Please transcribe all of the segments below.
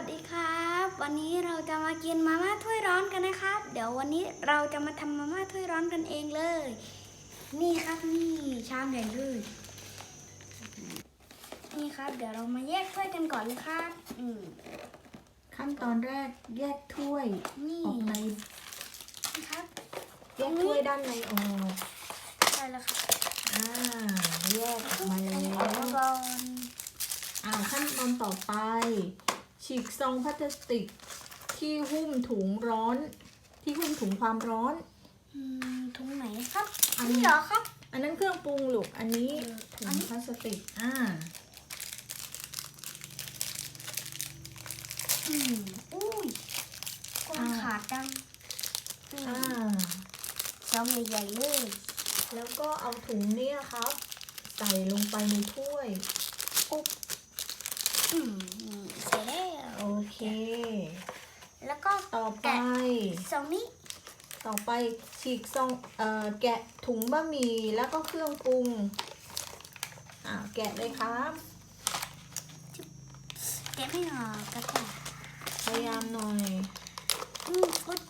วัสดีครับ วันนี้เราจะมากินมาม่าถ้วยร้อนกันนะครับ เดี๋ยววันนี้เราจะมาทำมาม่าถ้วยร้อนกันเองเลย นี่ครับนี่ชามใหญ่เลยนี่ครับ เดี๋ยวเรามาแยกถ้วยกันก่อนเลยครับ อืมขั้นตอนแรกแยกถ้วยนี่ออกในนะครับ แยกถ้วยด้านในออกใช่แล้วครับอ่าแยกออกมาแล้ออกมาวก่อนอ่าขั้นตอนต่อไป ฉีกซองพลาสติกที่หุ้มถุงร้อน ที่หุ้มถุงความร้อน อืมถุงไหนครับ อัอันนนี้นี้เหรอครับ อันนั้นเครื่องปรุงลูกอันนี้เออถุอันงนี้พลาสติกอ่าอืมอุ้ยกวางขาดจังนี่อ่าซองใหญ่ๆเลยแล้วก็เอาถุงเนี้ยครับ ใส่ลงไปในถ้วยอุ๊บอืมเสร็จแล้วโอ เค แล้วก็ต่อไป แกะซองนี้ต่อไปฉีกซองเอ่อแกะถุงบะหมี่แล้วก็เครื่องปรุงอ่าแกะเลยครับแกะไม่ออกกระต่ายพยายามหน่อยอืมพุด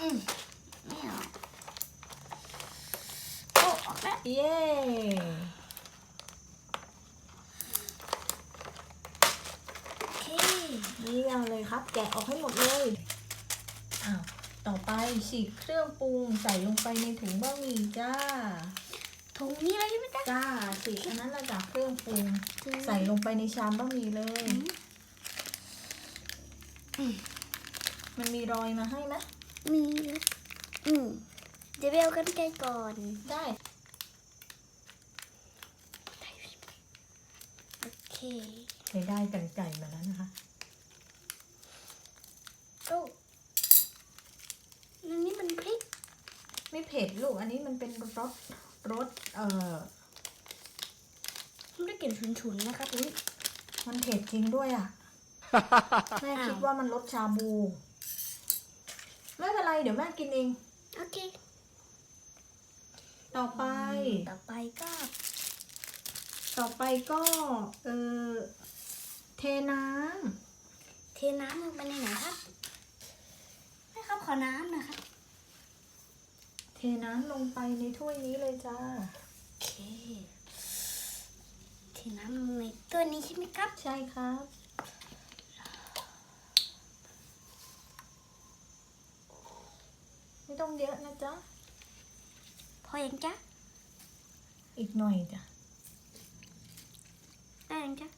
อืมไม่ออกโอ้ออกแล้ว เย้โอเคเยี่ยมเลยครับ แกะออกให้หมดเลยอ้าวต่อไปฉีกเครื่องปรุงใส่ลงไปในถุงบะหมี่จ้า ถุงนี้เลยใช่ไหมจ๊ะจ้าฉีกอันนั้นระดับเครื่องปรุง ใส่ลงไปในชามบะหมี่เลยอืมมันมีรอยมาให้ไหมมี อืมเดี๋ยวไปเอากันไกลก่อน ได้ โอเคเคยได้กันไก่มาแล้วนะคะโอ้อันนี้มันพริก ไม่เผ็ดลูก อันนี้มันเป็นรสรสเอ่อมันได้กลิ่นฉุนๆนะครับอุ้ยมันเผ็ดจริงด้วยอะ แม่อ้าวคิดว่ามันรสชาบู ไม่เป็นไรเดี๋ยวแม่กินเอง โอเค ต่อไป ต่อไปก็ ต่อไปก็ เออเทน้เทน้ำลงไปในไหนครับให้ครับขอน้ำหนะครับำเทน้ำลงไปในถ้วยนี้เลยจ้า โอเค เทน้ำลงในตัวนี้ใช่ไหมครับ ใช่ครับไม่ต้องเยอะนะจ๊ะ พอยังจ๊ะ อีกหน่อยจ้ะ ได้ยังจ๊ะ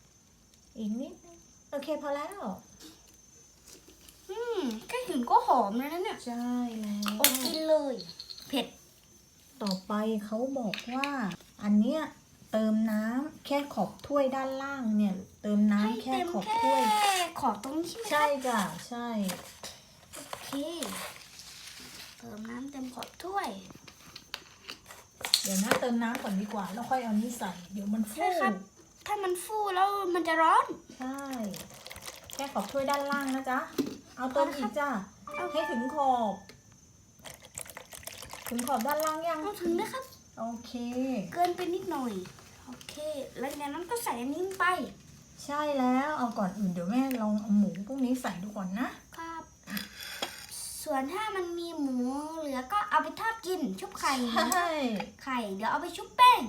อีกนิดนึงโอเคพอแล้ว อืมแค่กลิ่นก็หอมแล้วนะเนี่ยใช่แล้วอดกินเลย เผ็ด ต่อไปเขาบอกว่า อันเนี้ยเติมน้ำแค่ขอบถ้วยด้านล่างเนี่ย เติมน้ำให้แค่เต็มขอบแค่ถ้วย ขอบตรงนี้ใช่ไหมใช่จ้ะใช่ โอเค เติมน้ำเต็มขอบถ้วย เดี๋ยวนะเติมน้ำก่อนดีกว่า แล้วค่อยเอานี้ใส่ เดี๋ยวมันฟูใช่ครับ ถ้ามันฟูแล้วมันจะร้อน ใช่แค่ขอบถ้วยด้านล่างนะจ๊ะ เอาเติมอีกจ้ะ เอาให้ถึงขอบ ถึงขอบด้านล่างยังเอาถึงนะครับ โอเค เกินไปนิดหน่อย โอเค แล้วจากนั้นก็ใส่อันนี้ลงไป ใช่แล้ว เอาก่อนอื่นเดี๋ยวแม่ลองเอาหมูพวกนี้ใส่ดูก่อนนะ ครับ ส่วนถ้ามันมีหมูเหลือก็เอาไปทอดกิน ชุบไข่ ใช่ ไข่ เดี๋ยวเอาไปชุบแป้ง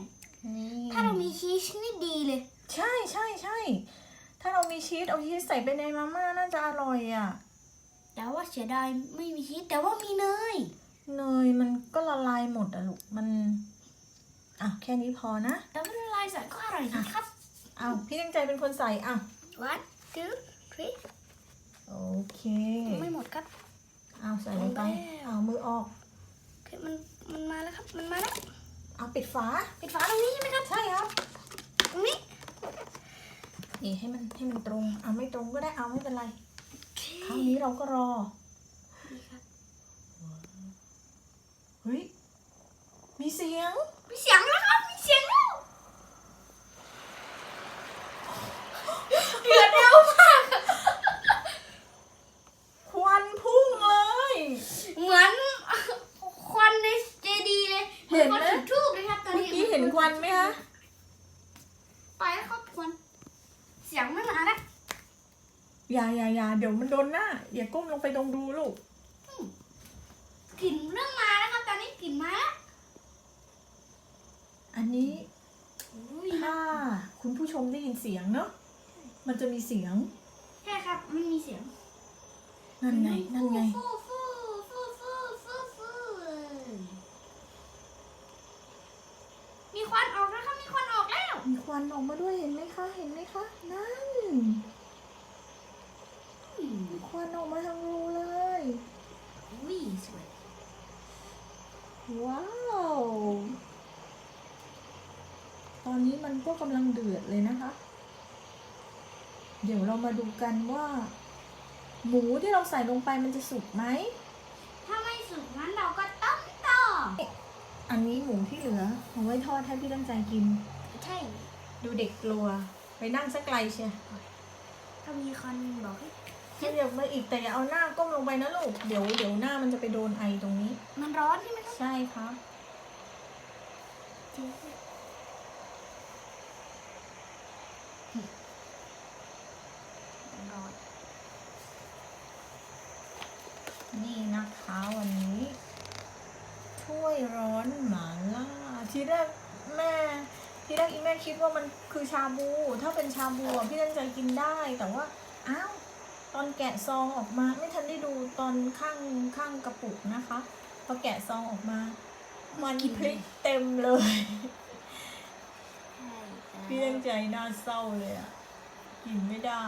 นี่ ถ้าเรามีชีสนี่ดีเลย ใช่ใช่ใช่ ถ้าเรามีชีสเอาชีสใส่ไปในมาม่าน่าจะอร่อยอะ แต่ว่าเสียดายไม่มีชีสแต่ว่ามีเนย เนยมันก็ละลายหมดอะลูก มันอะแค่นี้พอนะ แต่ว่าละลายใส่ก็อร่อยนะครับ เอาพี่ตั้งใจเป็นคนใส่อะ one two three โอเค ไม่หมดครับ เอาใส่ลงไป เอาแล้วเอามือออกโอเคมันมันมาแล้วครับ มันมาแล้ว เอาปิดฝา ปิดฝาตรงนี้ใช่ไหมครับ ใช่ครับ ตรงนี้ นี่ให้มันให้มันตรง เอาไม่ตรงก็ได้เอาไม่เป็นไรโอเคคราวนี้เราก็รอนี่ครับเฮ้ย มีเสียง มีเสียงแล้วครับ มีเสียงแล้วเดือดเร็วมาก ควันพุ่งเลย เหมือน โอ้โห วันไหมคะ ไปแล้วครับควันเสียงไม่มาแล้ว อย่าอย่าอย่าเดี๋ยวมันโดนหน้าอย่าก้มลงไปตรงดูลูกกลิ่นเริ่มมาแล้วครับตอนนี้กลิ่นมาแล้วอันนี้อุ้ยถ้าคุณผู้ชมได้ยินเสียงเนาะมันจะมีเสียงใช่ครับมันมีเสียงนั่นไงนั่นไงฟูฟูฟูฟูฟูฟูมีควันออกแล้วครับมีควันออกแล้ว มีควันออกมาด้วยเห็นไหมคะ เห็นไหมคะนั่น มี ควันออกมาทางรูเลย อุ้ยสวย ว้าว ตอนนี้มันก็กำลังเดือดเลยนะคะ เดี๋ยวเรามาดูกันว่า หมูที่เราใส่ลงไปมันจะสุกไหม ถ้าไม่สุกงั้นเราก็ต้มต่อ อันนี้หมูที่เหลือเอาไว้ทอดให้พี่ตั้งใจกิน ใช่ ดูเด็กกลัว ไปนั่งสักไกลเชียถ้ามีคนบอกให้ ขยับมาอีกแต่อย่าเอาหน้าก้มลงไปนะลูก เดี๋ยวเดี๋ยวหน้ามันจะไปโดนไอตรงนี้ มันร้อนใช่ไหมครับใช่ครับมันร้อนนี่นะคะวันนี้ถ้วยร้อนหมาล่าทีแรกแม่ทีแรกอีแม่คิดว่ามันคือชาบู ถ้าเป็นชาบูอะพี่ตั้งใจกินได้แต่ว่าอ้าว ตอนแกะซองออกมาไม่ทันได้ดูตอนข้างข้างกระปุกนะคะพอแกะซองออกมา มันพริกเต็มเลยใช่พี่ตั้งใจน่าเศร้าเลยอะกินไม่ได้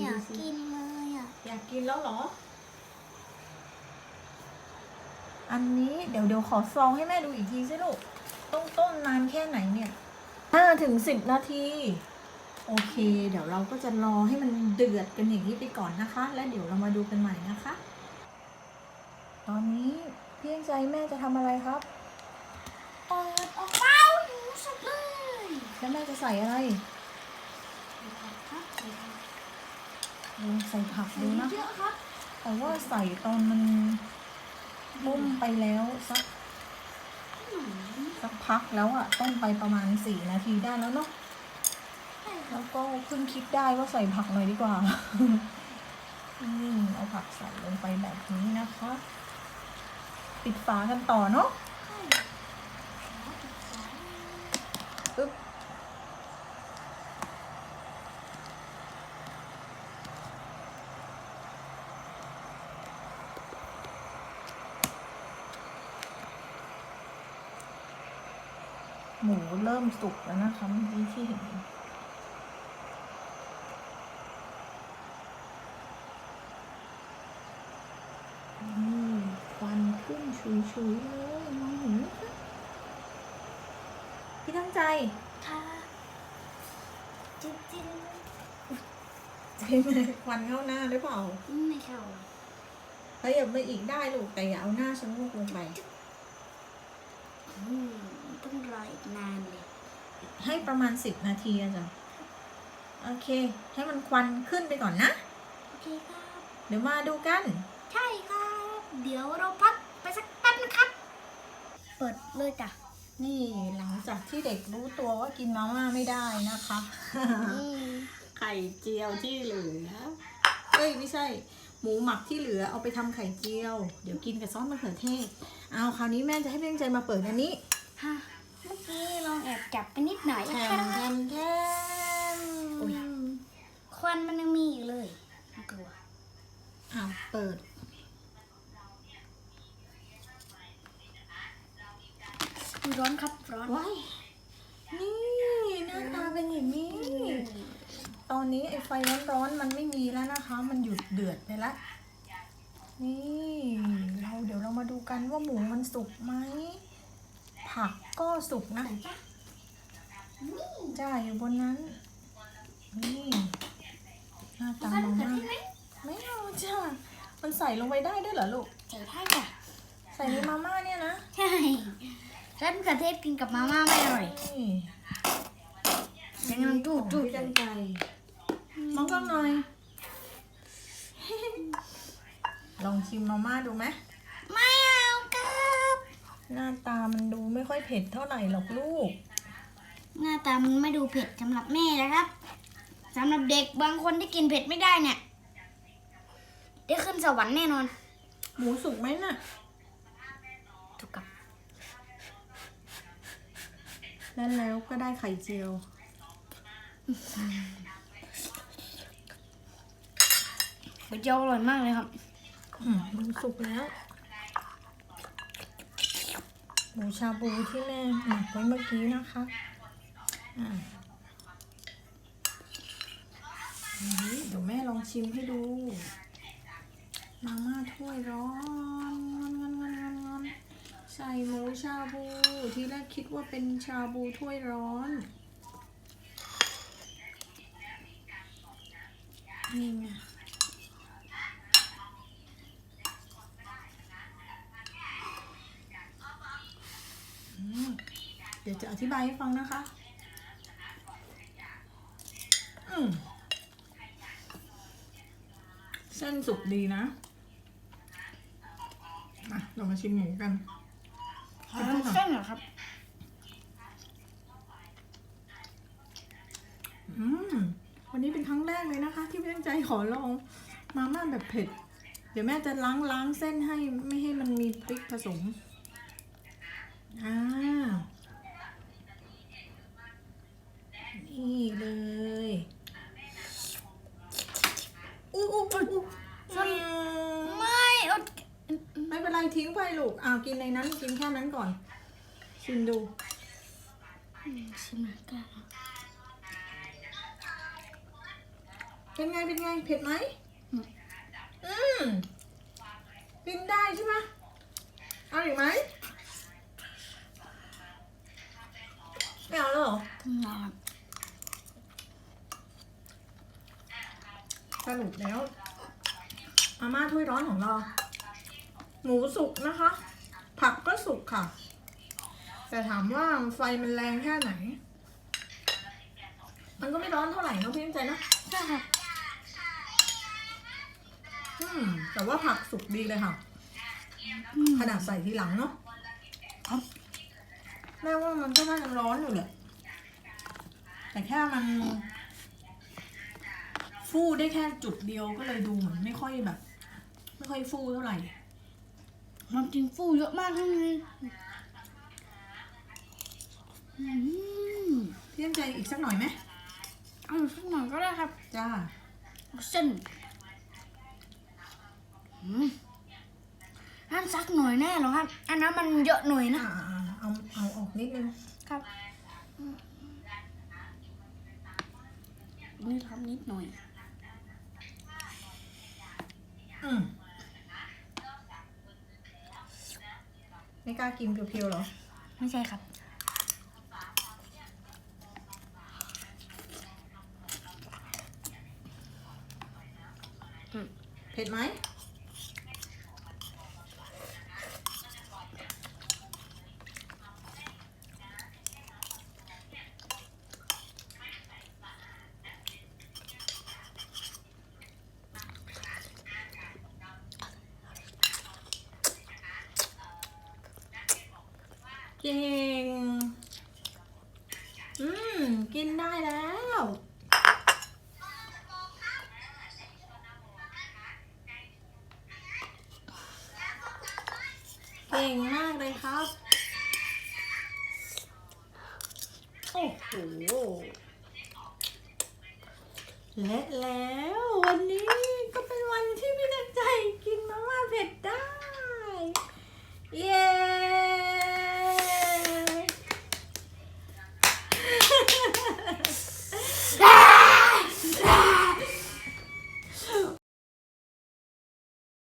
อยากกินเลยอะอยากกินแล้วเหรอ อันนี้เดี๋ยวเดี๋ยวขอซองให้แม่ดูอีกทีสิลูก ต้องต้มนานแค่ไหนเนี่ยห้าถึงสิบนาที โอเค เดี๋ยวเราก็จะรอให้มันเดือดกันอย่างนี้ไปก่อนนะคะ แล้วเดี๋ยวเรามาดูกันใหม่นะคะ ตอนนี้พี่ยังใจแม่จะทำอะไรครับเปิดออกเป้าหนูสุดเลยแล้วแม่จะใส่อะไรครับใส่ผักลองใส่ผักดูนะเยอะครับแต่ว่าใส่ตอนมันต้มไปแล้วสักอืมสักพักแล้วอะต้มไปประมาณสี่นาทีได้แล้วเนาะใช่ครั แล้วก็เพิ่งคิดได้ว่าใส่ผักหน่อยดีกว่าอืมเอาผักใส่ลงไปแบบนี้นะคะ ปิดฝากันต่อเนาะปึ๊บหมูเริ่มสุกแล้วนะคะเมื่อกี้ที่เห็นควัน ขึ้นชุยๆเลยมองเห็นไหมคะพี่ตั้งใจค่ะจริงจริงใช่ไหมควันเข้าหน้าหรือเปล่าๆไม่เข้าขยับมาอีกได้ลูกแต่อย่าเอาหน้าชะโงกลงไปอืมต้องรออีกนานเลยให้ประมาณสิบนาทีอะจ้ะโอเค ให้มันควันขึ้นไปก่อนนะ โอเคครับ เดี๋ยวมาดูกัน ใช่ครับ เดี๋ยวเราพักไปสักแป๊บนะครับ เปิดเลยจ้ะนี่หลังจากที่เด็กรู้ตัวว่ากินมาม่าไม่ได้นะคะอืมไข่เจียวที่เหลือเอ้ยไม่ใช่ หมูหมักที่เหลือเอาไปทำไข่เจียว เดี๋ยวกินกับซอสมะเขือเทศ เอาคราวนี้แม่จะให้เพียงใจมาเปิดอันนี้ฮะเมื่อกี้ลองแอบจับไปนิดหน่อยแทนะนครัแทบนแทนอุ๊ยควันมันยังมีอยู่เลยน่ากลัวอ้าวเปิด ร้อนครับร้อนว้ายนี่หน้าตาเป็นอย่างนี้ ตอนนี้ไอ้ไฟร้อนๆมันไม่มีแล้วนะคะ มันหยุดเดือดไปแล้วนี่เราเดี๋ยวเรามาดูกันว่าหมูมันสุกไหม ผักก็สุกนะนี่จ้าอยู่บนนั้น นี่หน้าตาใส่มามะเขือม่าเทศไหมไม่เอาจ้ามันใส่ลงไปได้ด้วยเหรอลูก ใส่ได้จ้ะ ใส่ในมาม่าเนี่ยนะ ใช่ ใส่มะเขือเทศกินกับมาม่าไม่อร่อยนี่ยังกำลังจูดจูดพี่กันไก่มองกล้องหน่อย ลองชิมมาม่าดูไหมไม่เอาครับนหน้าตามันดูไม่ค่อยเผ็ดเท่าไหร่หรอกลูก หน้าตามันไม่ดูเผ็ดสำหรับแม่นะครับสำหรับเด็กบางคนที่กินเผ็ดไม่ได้เนี่ย ได้ขึ้นสวรรค์แน่นอน หมูสุกไหมน่ะถู แล้วแล้วก็ได้ไข่เจียว ไข่เจียวอร่อยมากเลยครับอืมหมูสุกแล้ว หมูชาบูที่แม่หมักไว้เมื่อกี้นะคะอ่านี่เดี๋ยวแม่ลองชิมให้ดู มาม่าถ้วยร้อนงอนงอนงอนงอนงอน ใส่หมูชาบูที่แรกคิดว่าเป็นชาบูถ้วยร้อน นี่ไงเดี๋ยวจะอธิบายให้ฟังนะคะอืมเส้นสุกดีนะ มาเรามาชิมหมูกัน ขอทำเส้นเหรอครับ อืม วันนี้เป็นครั้งแรกเลยนะคะที่พี่ตั้งใจขอลองมาม่าแบบเผ็ด เดี๋ยวแม่จะล้างล้างเส้นให้ไม่ให้มันมีพริกผสม อ่า นี่เลยอู้อู้อู้อู้อืมไม่อด ไม่เป็นไรทิ้งไปลูกอ้าวกินในนั้นกินแค่นั้นก่อน ชิมดูชิมหน่อยก็ได้ครับเป็นไงเป็นไงเผ็ดไหมอืมกินได้ใช่ไหมเอาอีกไหมไม่เอาแล้วหรอสรุปแล้ว มาม่าถ้วยร้อนของเรา หมูสุกนะคะ ผักก็สุกค่ะ แต่ถามว่าไฟมันแรงแค่ไหน มันก็ไม่ร้อนเท่าไหร่เนอะพี่ตั้งใจเนอะใช่ครับอืมแต่ว่าผักสุกดีเลยค่ะอืมขนาดใส่ทีหลังเนาะครับแม่ว่ามันก็น่าจะร้อนอยู่แหละแต่แค่มันฟูได้แค่จุดเดียวก็เลยดูเหมือนไม่ค่อยแบบ ไม่ค่อยฟูเท่าไหร่ ความจริงฟูเยอะมากทั้งนี้อืมพี่ตั้งใจอีกสักหน่อยไหมเอาสักหน่อยก็ได้ครับ จ้าเส้นอืมห้ามซักหน่อยแน่เหรอครับ อันนั้นมันเยอะหน่อยนะอ่าๆเอาเอาออกนิดนึง ครับ นี่ทำนิดหน่อย ไม่กล้ากินเพียวๆหรอ ไม่ใช่ครับ ก่ง อืม กินได้แล้ว เก่งมากเลยครับ โอ้โห และแล้ววันนี้ก็เป็นวันที่พี่ตั้งใจกินมาม่าเผ็ดได้ เย้